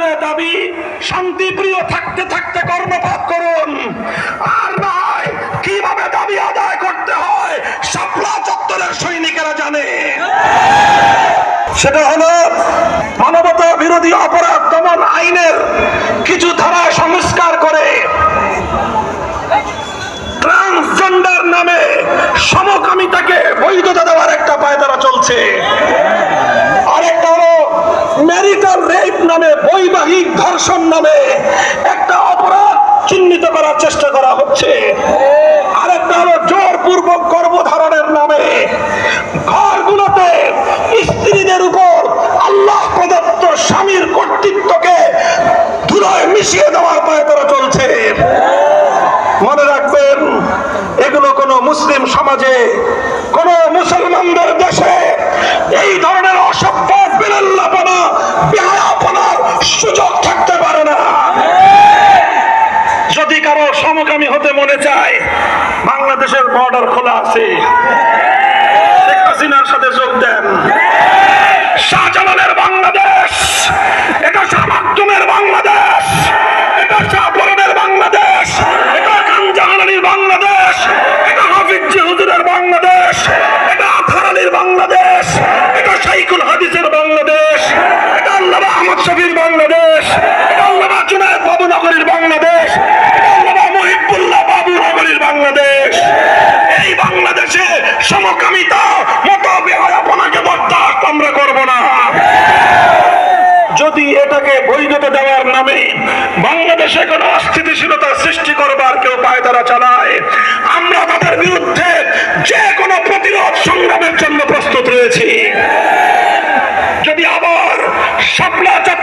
আমাদের দাবি শান্তিপ্রিয় থাকতে থাকতে কর্মপাত করুন। আর নয় কীভাবে দাবি আদায় করতে হয়, শাপলা চত্বরের সৈনিকেরা জানে। সেটা হলো, মানবতা বিরোধী অপরাধ দমন আইনের কিছু ধারা সংস্কার করে ট্রান্সজেন্ডার নামে সমকামিতাকে বৈধতা দেওয়ার একটা পায়তারা চলছে আরেকটা হলো ম্যারিটাল রেপ নামে, বৈবাহিক ধর্ষণ নামে একটা অপরাধ চিহ্নিত করার চেষ্টা করা হচ্ছে। আরেকটা হলো জোরপূর্বক গর্ভধারণের নামে। ঘরগুলোতে স্ত্রীদের উপর আল্লাহ প্রদত্ত স্বামীর কর্তৃত্বকে ধুলোয় মিশিয়ে দেওয়ার পায়তারা চলছে। মনে রাখবেন, এগুলো কোনো মুসলিম সমাজে, কোন মুসলমানদের দেশে এই ধরনের সমকামী হতে মনে চায়, বাংলাদেশের বর্ডার খোলা আছে। শেখ হাসিনার সাথে যোগ দেন। শাহজালালের বাংলাদেশ, এটা শাহ মাকদুমের বাংলাদেশ, এটা শাহপুরনের বাংলাদেশ, এটা খানজাহানির বাংলাদেশ, এটা হাফিজ হুজুরের বাংলাদেশ, এটা আথার বাংলাদেশ, এটা শাইকুল হাদিসের বাংলাদেশ, এটা আল্লামা আহমদ শফির বাংলাদেশ, এটা আল্লামা জুনায়দ বাবু নগরীর বাংলাদেশ। বাংলাদেশে সমকামিতা মত বেহায়াপনাকে আমরা করব না। যদি এটাকে বৈধতা দেওয়ার নামে বাংলাদেশে কোনো অস্থিতিশীলতা সৃষ্টি করবার কেউ পায়তারা চালায়, আমরা তাদের বিরুদ্ধে যে কোনো প্রতিরোধ সংগ্রামের জন্য প্রস্তুত রয়েছি। যদি আবার যেতে